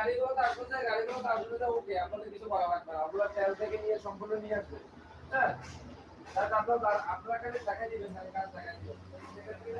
গাড়িগুলো তো আসলে গাড়িগুলো তো আসলে ওকে। আপনাদের কিছু করা লাগবে না। ওগুলো তেল থেকে নিয়ে সম্পূর্ণ নিয়ে আসবে। হ্যাঁ? আপনারা খালি টাকা দিবেন কাজ দিবেন। সেক্ষেত্রে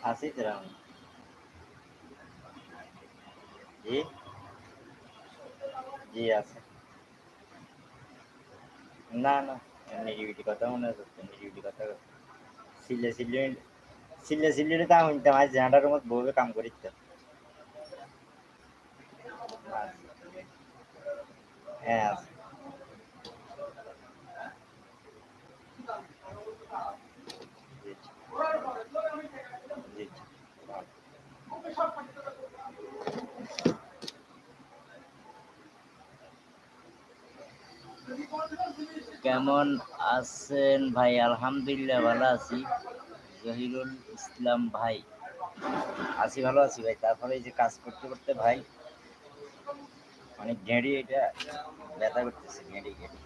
फांसी दे रहा हूँ जी জি, আছে। না না নেগেটিভিটি কথা মনে হচ্ছে নেগেটিভিটি কথা সিলে সিলে সিলে সিলে তা হইতাম আজ ঝাঁটার মতো বউকে কাম করিতাম হ্যাঁ আছে। কেমন আছেন ভাই? আলহামদুলিল্লাহ ভালো আছি। জহিরুল ইসলাম ভাই। আছি, ভালো আছি ভাই। তারপরে এই যে কাজ করতে করতে ভাই, অনেক ঘেঁড়ি এটা ব্যথা করতেছে গেঁড়ি ঘেঁড়ি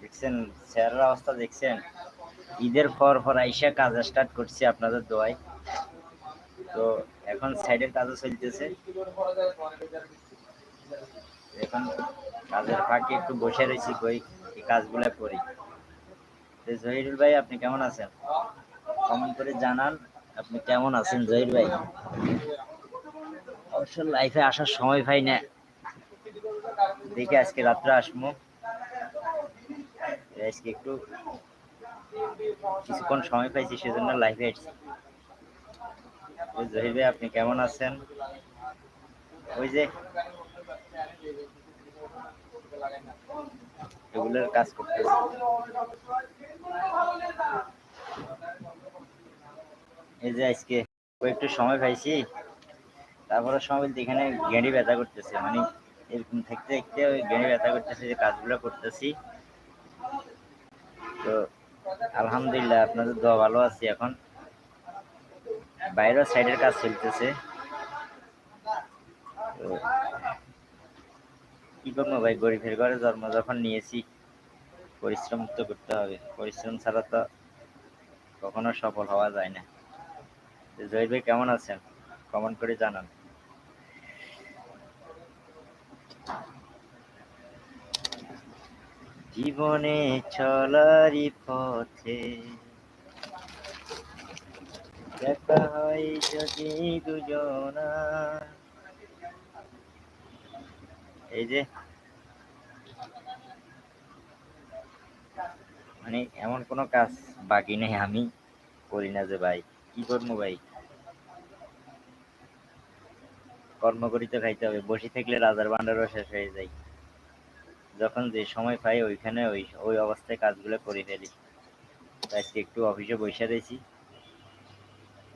দেখছেন চেহারার অবস্থা দেখছেন? ঈদের পর পর আইসা কাজ স্টার্ট করছি আপনাদের দোয়ায়। তো এখন সাইডের কাজও চলতেছে। এখন কাজের ফাঁকে একটু বসে রয়েছি, কই এই কাজগুলো করি। জহিরুল ভাই, আপনি কেমন আছেন? কমেন্ট করে জানান, আপনি কেমন আছেন জহির ভাই? অবশ্য লাইফে আসার সময় পাই না। দেখি আজকে রাত্রে আসব। আজকে একটু কিছুক্ষণ সময় পাইছি, সেজন্য লাইফে এসেছি তো জহির ভাই, আপনি কেমন আছেন? ওই যে এগুলোর কাজ করতেছি। এই যে আজকে একটু সময় পাইছি, তারপরে সময় বলতে এখানে গেঁড়ি ব্যথা করতেছে। মানে এরকম থাকতে থাকতে ওই গেঁড়ি ব্যথা করতেছে যে কাজগুলো করতেছি। তো আলহামদুলিল্লাহ, আপনাদের দোয়া ভালো আছি এখন। বাইরের সাইডের কাজ চলতেছে। কি করব ভাই, গরিবের ঘরে জন্ম যখন নিয়েছি। পরিশ্রম তো করতে হবে। পরিশ্রম ছাড়া তো কখনো সফল হওয়া যায় না। তো জহির ভাই কেমন আছেন? কমেন্ট করে জানান। জীবনে চলারই পথে এই যে মানে এমন কোনো কাজ বাকি নেই, আমি করি না যে ভাই, কি করব ভাই? কর্ম করি তো খাইতে হবে, বসে থাকলে রাজার ভান্ডারও শেষ হয়ে যায়। যখন যে সময় পাই, ওইখানে ওই ওই অবস্থায় কাজগুলো করে ফেলি। আজকে একটু অফিসে বসে রয়েছি।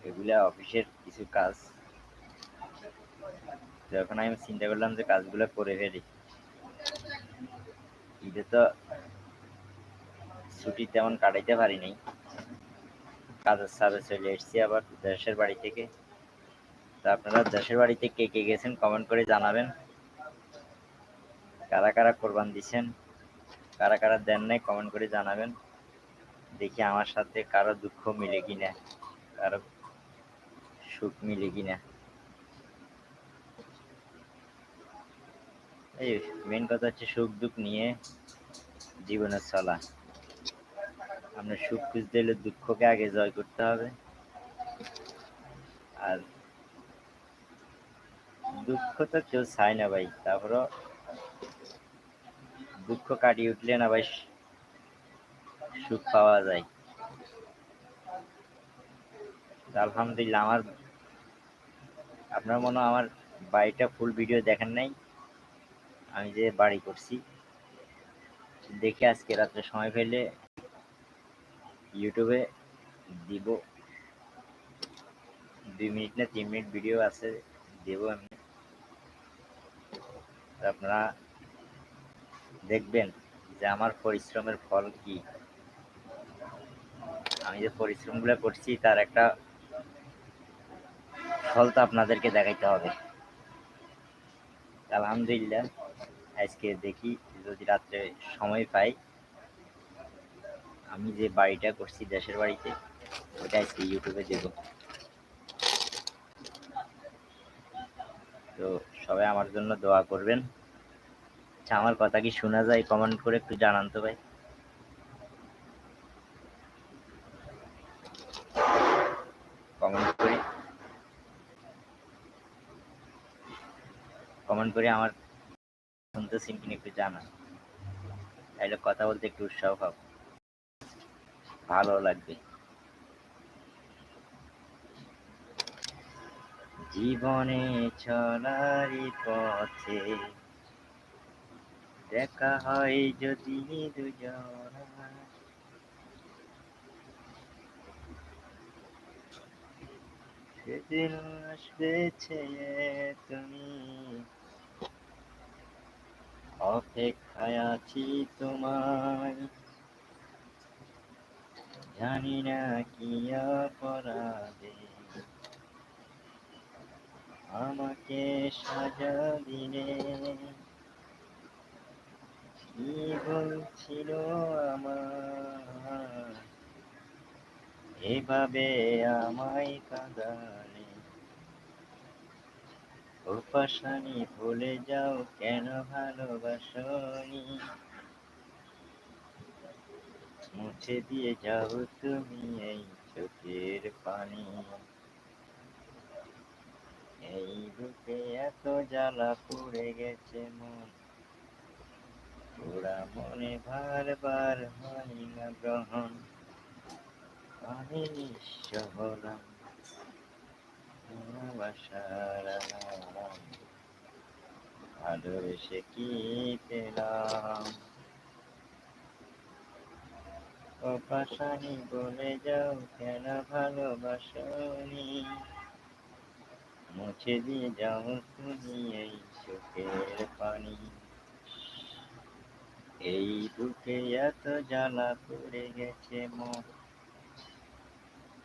এগুলা অফিসের কিছু কাজ। তো এখন আমি চিন্তা করলাম যে কাজগুলো করে ফেলি। ঈদে তো ছুটি তেমন কাটাইতে পারিনি। কাজের সাথে চলে এসেছি আবার দেশের বাড়ি থেকে। তো আপনারা দেশের বাড়িতে কে কে গেছেন কমেন্ট করে জানাবেন। কারা কারা কোরবান দিচ্ছেন কারা কারা দেন নাই কমেন্ট করে জানাবেন। দেখি আমার সাথে কারও দুঃখ মিলে কিনা, কারও সুখ মিলে কিনা। এই মেন কথা হচ্ছে সুখ দুঃখ নিয়ে জীবনে চলা। আমরা সুখ খুঁজতে হলে দুঃখকে আগে জয় করতে হবে। আর দুঃখ তো কেউ চায় না ভাই, তারপরও দুঃখ কাটিয়ে উঠলে না ভাই সুখ পাওয়া যায়। আলহামদুলিল্লাহ, আমার আপনার মনে আমার বাড়িটা ফুল ভিডিও দেখেন নাই? আমি যে বাড়ি করছি। দেখে আজকে রাত্রে সময় পেলে ইউটিউবে দিব। দুই মিনিট না তিন মিনিট ভিডিও আছে, দেবো আমি। আপনারা দেখবেন যে আমার পরিশ্রমের ফল কি। আমি যে পরিশ্রমগুলো করছি, তার একটা ফল তো আপনাদেরকে দেখাইতে হবে। আলহামদুলিল্লাহ, আজকে দেখি যদি রাত্রে সময় পাই। আমি যে বাড়িটা করছি, দেশের বাড়িতে, ওটা আজকে ইউটিউবে দেব। তো সবাই আমার জন্য দোয়া করবেন। আচ্ছা আমার কথা কি শোনা যায়? কমেন্ট করে একটু জানান তো ভাই কমেন্ট করে কমেন্ট করে আমার শুনতেছেন কিনা একটু জানান। তাহলে কথা বলতে একটু উৎসাহ পাবো। ভালো লাগবে। জীবনে চলারই পথে দেখা হয় যদি দুজন। সেদিন আসবে তুমি অপেক্ষায় আছি তোমায়। জানি না কি অপরাধে। আমাকে সাজা দিলে। কি বলছিল আমার? এভাবে আমায় উপাসানি ভুলে যাও, কেন ভালোবাসনি মুছে দিয়ে যাও তুমি এই চোখের পানি। এই বুকে এত জ্বালা পড়ে গেছে মন। ওরা মনে বারবার হয় না গ্রহণ। আমি নিঃস্ব হলাম। ভালোবেসে কি পেলাম বলে যাও কেন ভালোবাসনি মুছে দিয়ে যাও তুমি এই চোখের পানি এই বুকে এত জ্বালা পড়ে গেছে মন।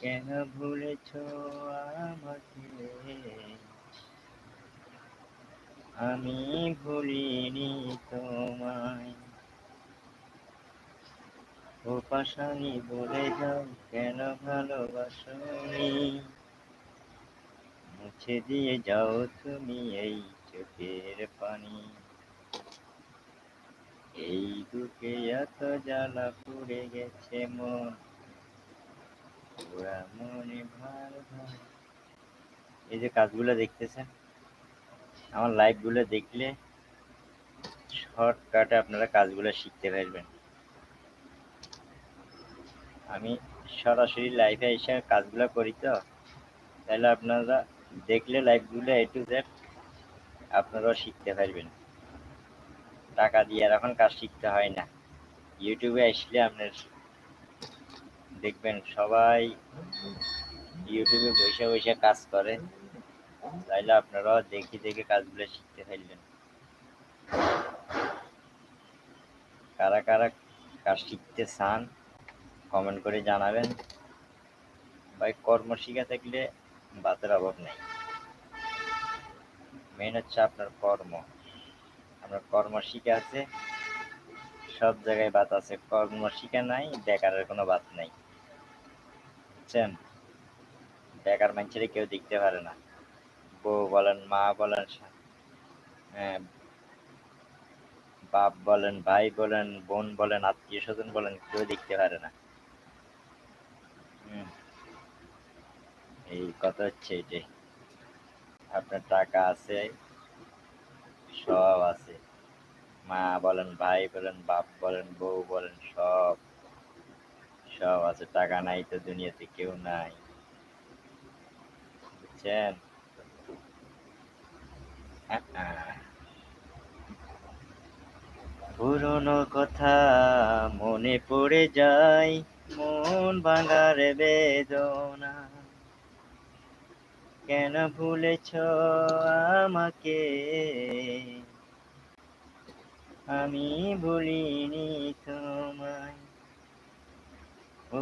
কেন ভুলেছ আমাকে? আমি ভুলিনি তোমায়। ও পাশানি বলে যাও, কেন ভালোবাসনি? মুছে দিয়ে যাও তুমি এই চোখের পানি। এই বুকে এত জ্বালা পড়ে গেছে মন। এই যে কাজগুলো দেখতেছেন, আমার লাইভগুলো দেখলে শর্টকাটে আপনারা কাজগুলো শিখতে পারবেন। আমি সরাসরি লাইভে এসে কাজগুলো করি তো, তাহলে আপনারা দেখলে লাইভগুলো এ টু জেড আপনারাও শিখতে পারবেন। টাকা দিয়ে আর এখন কাজ শিখতে হয় না। ইউটিউবে আসলে আপনার দেখবেন সবাই ইউটিউবে বসে বসে কাজ করে। তাইলে আপনারাও দেখে দেখে কাজগুলো শিখতে পারলেন কারা কারা কাজ শিখতে চান কমেন্ট করে জানাবেন। ভাই, কর্ম শিখা থাকলে বাতের অভাব নেই। মেন হচ্ছে আপনার কর্ম। আপনার কর্ম শিখে আছে, সব জায়গায় বাত আছে। কর্ম শিখে নাই, বেকারের কোনো বাত নাই। বুঝছেন বেকার মানুষের কেউ দেখতে পারে না। বউ বলেন মা বলেন হ্যাঁ, বাপ বলেন ভাই বলেন বোন বলেন আত্মীয় স্বজন বলেন কেউ দেখতে পারে না। এই কথা হচ্ছে এটাই। আপনার টাকা আছে সব আছে। মা বলেন ভাই বলেন বাপ বলেন বউ বলেন সব সব আছে, টাকা নাই তো দুনিয়াতে কেউ নাই। বুঝছেন? পুরনো কথা মনে পড়ে যায়, মন ভাঙার বেদনা। কেন ভুলেছ আমাকে? আমি ভুলিনি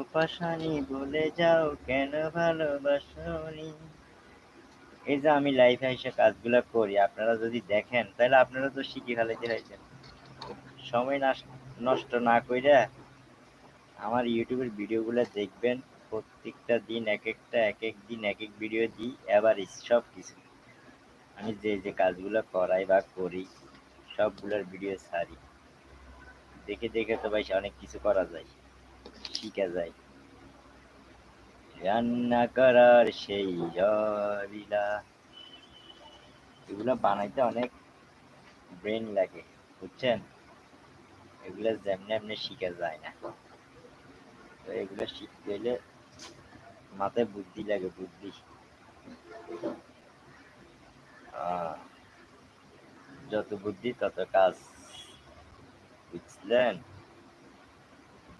উপাসানি বলে যাও, কেন ভালোবাসনি? এই যে আমি লাইফে এসে কাজগুলো করি, আপনারা যদি দেখেন, তাহলে আপনারা তো শিখে ফেলাইতে হয়েছেন সময় নষ্ট না কইরা আমার ইউটিউবের ভিডিওগুলো দেখবেন, প্রত্যেকটা দিন এক একটা, এক এক দিন এক এক ভিডিও দিই, এবার সব কিছু আমি যে যে কাজগুলো করাই বা করি, সবগুলোর ভিডিও ছাড়ি। দেখে দেখে তো ভাই অনেক কিছু করা যায়। শিখা যায়। রান্না করার সেই জরিলা। এগুলো বানাইতে অনেক ব্রেন লাগে, বুঝছেন? এগুলো যেমনি এমনি শিখা যায় না। তো এগুলো শিখতে হলে মাথায় বুদ্ধি লাগে, বুদ্ধি। যত বুদ্ধি তত কাজ, বুঝলেন?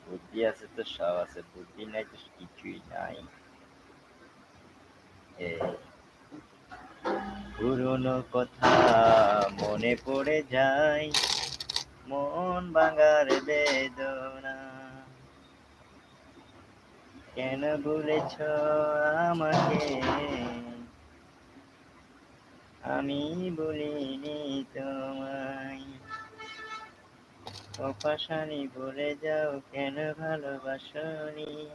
বুদ্ধি আছে তো সব আছে বুদ্ধি নাই তো কিছুই নাই পুরনো কথা মনে পড়ে যায় মন ভাঙার বেদনা কেন ভুলেছ আমাকে? আমি বলিনি তোমায়। অপাশানি ভুলে যাও কেন ভালোবাসনি?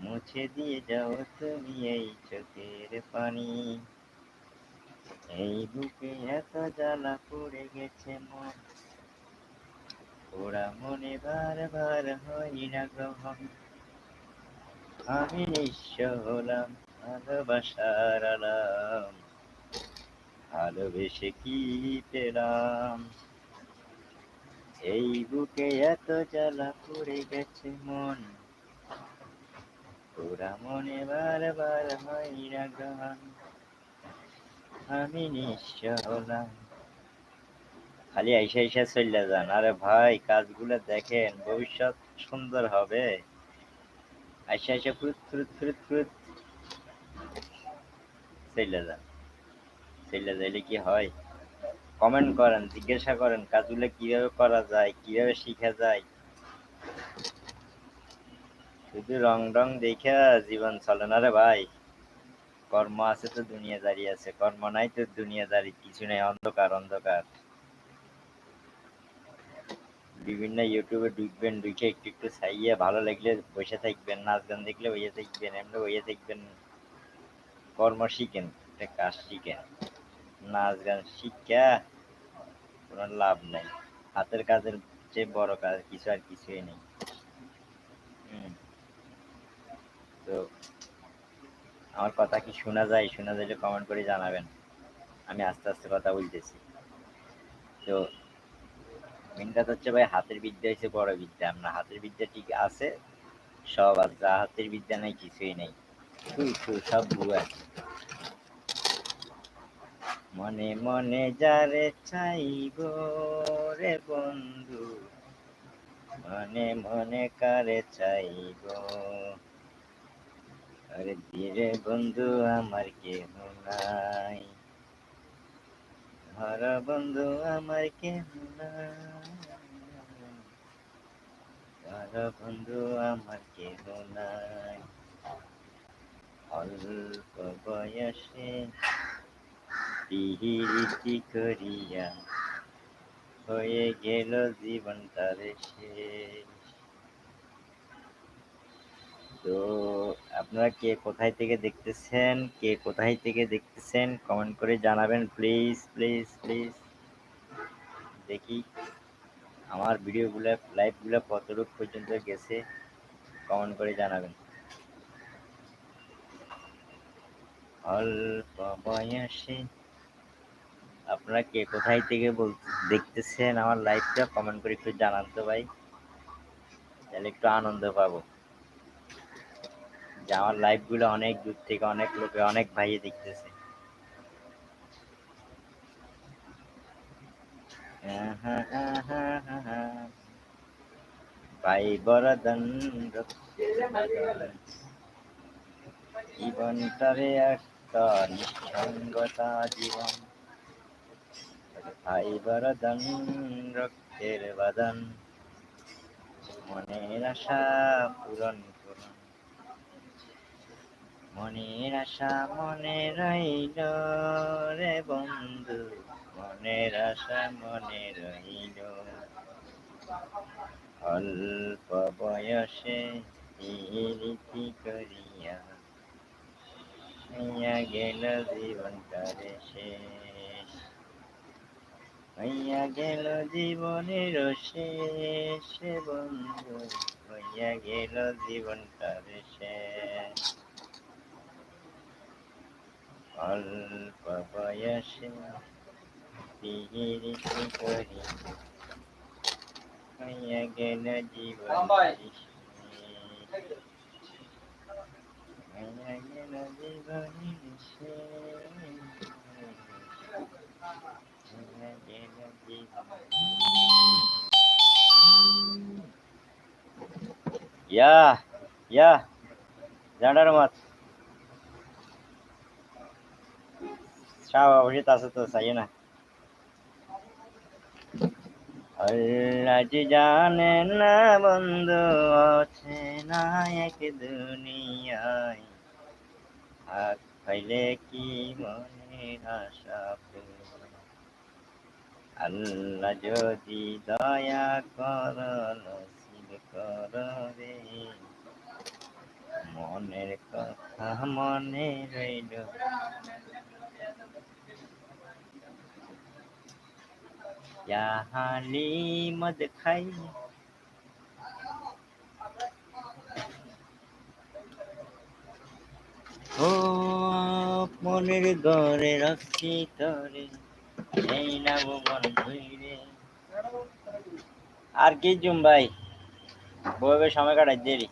মুছে দিয়ে যাও তুমি এই চোখের পানি। এই বুকে এত জ্বালা পড়ে গেছে মন। ওরা মনে বারবার হয় না গ্রহণ। আমি নিঃস্ব হলাম, ভালোবাসার আলাম। ভালোবেসে কি পেলাম? এই বুকে এত জ্বালা পড়ে গেছে মন। ওরা মনে বারবার হয় না গ্রহণ আমি নিঃস্ব হলাম। খালি আইসা আইসা চলে যান। আরে ভাই, কাজগুলো দেখেন, ভবিষ্যৎ সুন্দর হবে। আইসা আইসা ফুরুত ফুরুত ফুরুত ফুরুত চলে যান। চলে যাইলে কি হয়? কমেন্ট করেন, জিজ্ঞাসা করেন, কাজগুলো কীভাবে করা যায়, কীভাবে শিখা যায়। শুধু রং রং দেখা জীবন চলে না রে ভাই। কর্ম আছে তো দুনিয়াদারি আছে, কর্ম নাই তো দুনিয়াদারি, কিছু নেই, অন্ধকার অন্ধকার। বিভিন্ন ইউটিউবে ঢুকবেন, ঢুকে একটু একটু চাইয়ে ভালো লাগলে বসে থাকবেন, নাচ গান দেখলে বইয়ে থাকবেন, এমনি বইয়ে থাকবেন। কর্ম শিখেন, একটা কাজ শিখেন। নাচ গান শিক্ষা কোনো লাভ নাই। হাতের কাজের চেয়ে বড় কাজ কিছু আর কিছুই নেই। তো আমার কথা কি শোনা যায়? শোনা যাইলে কমেন্ট করে জানাবেন। আমি আস্তে আস্তে কথা বলতেছি। তো মেন কথা হচ্ছে ভাই হাতের বিদ্যা হচ্ছে বড় বিদ্যা। আপনার হাতের বিদ্যা ঠিক আছে সব আছে যা হাতের বিদ্যা নাই কিছুই নেই। সব ভুয়া মনে মনে যারে চাইব রে বন্ধু, মনে মনে কারে চাইব? আরে ধীরে বন্ধু, আমার কেহ নাই। ধর বন্ধু, আমার কেহ নাই। ধর বন্ধু, আমার কেহ নাই। অল্প বয়সে পিহিরিতি করিয়া হয়ে গেল জীবন তার তো আপনারা কে কোথায় থেকে দেখতেছেন, কে কোথায় থেকে দেখতেছেন কমেন্ট করে জানাবেন প্লিজ প্লিজ প্লিজ দেখি, আমার ভিডিওগুলো লাইভগুলো কতটুকু পর্যন্ত গেছে কমেন্ট করে জানাবেন। অল্প বয়সে আপনারা কে কোথায় থেকে বল, দেখতেছেন আমার লাইভটা কমেন্ট করে একটু জানান তো ভাই। তাহলে একটু আনন্দ পাবো। যে আমার লাইভগুলো অনেক দূর থেকে অনেক লোকে, অনেক ভাইয়ে দেখতেছে। ভাই বরদন জীবনটারে একটা নিঃসঙ্গতা জীবন। ভাই বরদন, রক্তের বাদন, মনের আশা পূরণ করুন। মনের আশা মনে রইল রে বন্ধু, মনের আশা মনে রইল। অল্প বয়সে রীতি করিয়া গেল জীবনটারে শেষ হইয়া গেল জীবনের শেষ বন্ধু, হইয়া গেল জীবনটারে শেষ অল্প বয়সে পিহিরিতি করি হইয়া গেল জীবন। হইয়া গেল জীবন কৃষ্ণে। হইয়া গেল জীবন या या जाणार मत शावा म्हणजे तसं तसं आहे ना আল্লাহ যে জানে না বন্ধু আছে না এক দুনিয়ায় হাত পাইলে কি মনের আশা পূরণ? আল্লাহ যদি দয়া কর, নসিব কর রে মনের কথা মনে রইল। হালি মদ খাই। ও মনের ঘরে রাখছি তরে। এই না ভুবন ঘুরে আর কি জুম ভাই? বইবে সময় কাটাই দেরি।